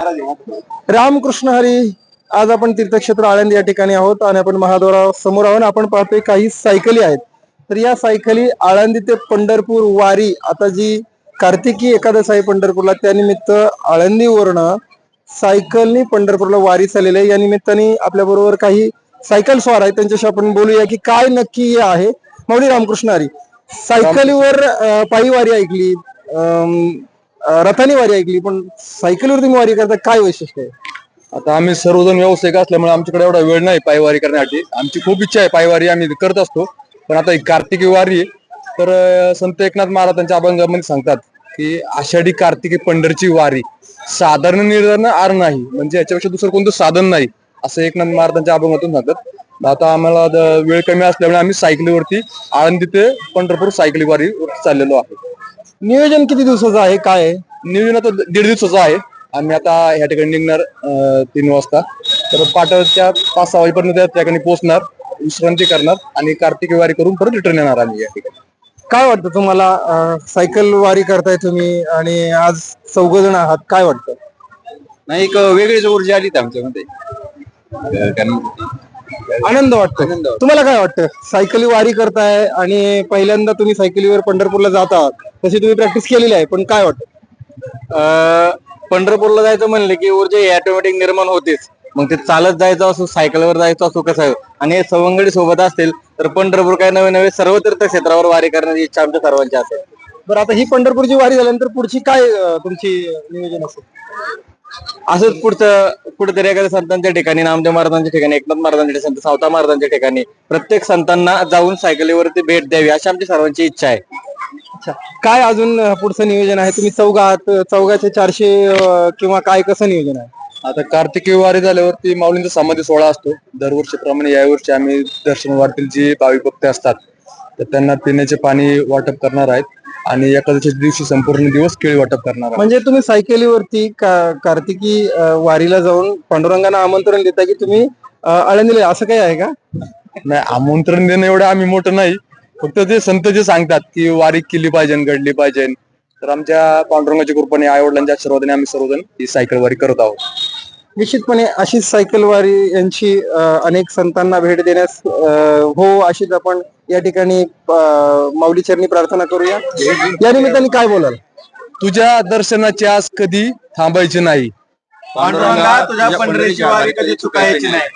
रामकृष्ण हरी आज आपण तीर्थक्षेत्र आळंदी या ठिकाणी आहोत आणि आपण महाद्वारा समोर आहोत आपण पाहतोय काही सायकली आहेत. तर या सायकली आळंदी ते पंढरपूर वारी आता जी कार्तिकी एकादश आहे पंढरपूरला त्यानिमित्त आळंदीवरनं सायकलनी पंढरपूरला वारी चाललेली आहे. या निमित्ताने आपल्या बरोबर काही सायकल स्वार आहेत. त्यांच्याशी आपण बोलूया की काय नक्की हे आहे. मौली रामकृष्ण हरी सायकलीवर पायी वारी ऐकली. अं, रथाने वारी ऐकली पण सायकलीवर तुम्ही वारी करता काय वैशिष्ट्य आहे? आता आम्ही सर्वजण व्यावसायिक असल्यामुळे आमच्याकडे एवढा वेळ नाही पायवारी करण्यासाठी. आमची खूप इच्छा आहे पायवारी आम्ही करत असतो पण आता ही कार्तिकी वारी आहे. तर अं, संत एकनाथ महाराजांच्या अभंगामध्ये सांगतात की आषाढी कार्तिकी पंढरची वारी. साधारण निर्धारण आर नाही म्हणजे याच्यापेक्षा दुसरं कोणतं साधन नाही असं एकनाथ महाराजांच्या अभंगातून सांगतात. आता आम्हाला द- वेळ कमी असल्यामुळे आम्ही सायकलीवरती आळंदी ते पंढरपूर सायकली वारी चाललेलो आहे नियोजन किती दिवसाचं आहे? काय आहे? नियोजन आता दीड दिवसाचं आहे. आम्ही आता या ठिकाणी निघणार अं, तीन वाजता. तर पाठवच्या पाच सहा वाजेपर्यंत त्या ठिकाणी पोहोचणार विश्रांती करणार आणि कार्तिकी वारी करून परत रिटर्न येणार आम्ही या ठिकाणी. काय वाटतं तुम्हाला? अं, सायकल वारी करताय तुम्ही आणि आज चौघ जण आहात. काय वाटतं? नाही एक वेगळीच ऊर्जा आली आमच्यामध्ये. कारण आनंद वाटतो. तुम्हाला काय वाटतं? सायकली वारी करताय आणि पहिल्यांदा तुम्ही सायकलीवर पंढरपूरला जात आहात. तशी तुम्ही प्रॅक्टिस केलेली आहे. पण काय वाटतं? पंढरपूरला जायचं म्हणलं की ऊर्जा ही ऑटोमॅटिक निर्माण होतेच. मग ते चालत जायचं असो सायकलवर जायचं असो कसं आहे. आणि हे सवंगडी सोबत असतील तर पंढरपूर काय नवे नवे सर्व तीर्थक्षेत्रावर वारी करण्याची इच्छा आमच्या सर्वांची असेल. बरं आता ही पंढरपूरची वारी झाल्यानंतर पुढची काय तुमची नियोजन असेल? असंच पुढचं कुठेतरी एखाद्या संतांच्या ठिकाणी नामदेव महाराजांच्या ठिकाणी एकनाथ महाराजांच्या ठिकाणी संत सावता महाराजांच्या ठिकाणी प्रत्येक संतांना जाऊन सायकलीवरती भेट द्यावी अशी आमची सर्वांची इच्छा आहे. अच्छा. काय अजून पुढचं नियोजन आहे? तुम्ही चौघ आहात चौघाचे चारशे किंवा काय कसं नियोजन आहे? आता कार्तिकी वारी झाल्यावरती माऊलींचा समाधी सोहळा असतो. दरवर्षीप्रमाणे यावर्षी आम्ही दर्शन वाटतील जी भाविक भक्त असतात तर त्यांना पिण्याचे पाणी वाटप करणार आहेत. आणि एकादशीच्या दिवशी संपूर्ण दिवस केळी वाटप करणार आहेत. म्हणजे तुम्ही सायकलीवरती का- कार्तिकी अं, वारीला जाऊन पांडुरंगांना आमंत्रण देता की तुम्ही अं, आळंदीला असं काही आहे का? नाही आमंत्रण देणं एवढं आम्ही मोठं नाही. फक्त ते संत जे सांगतात की वारी केली पाहिजे घडली पाहिजे. तर आमच्या पांडुरंगाच्या कृपाने आई वडिलांच्या आशीर्वादाने आम्ही सर्वजण ही सायकल वारी करत आहोत. निश्चितपणे अशीच सायकल वारी यांची अनेक संतांना भेट देण्यास अं, हो अशीच आपण या ठिकाणी माऊली चरणी प्रार्थना करूया. या निमित्ताने काय बोलाल? तुझ्या दर्शनाची आस कधी थांबायची नाही. पांडुरंगा तुझ्या पंढरीची वारी कधी चुकायची नाही.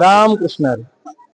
रामकृष्ण हरी.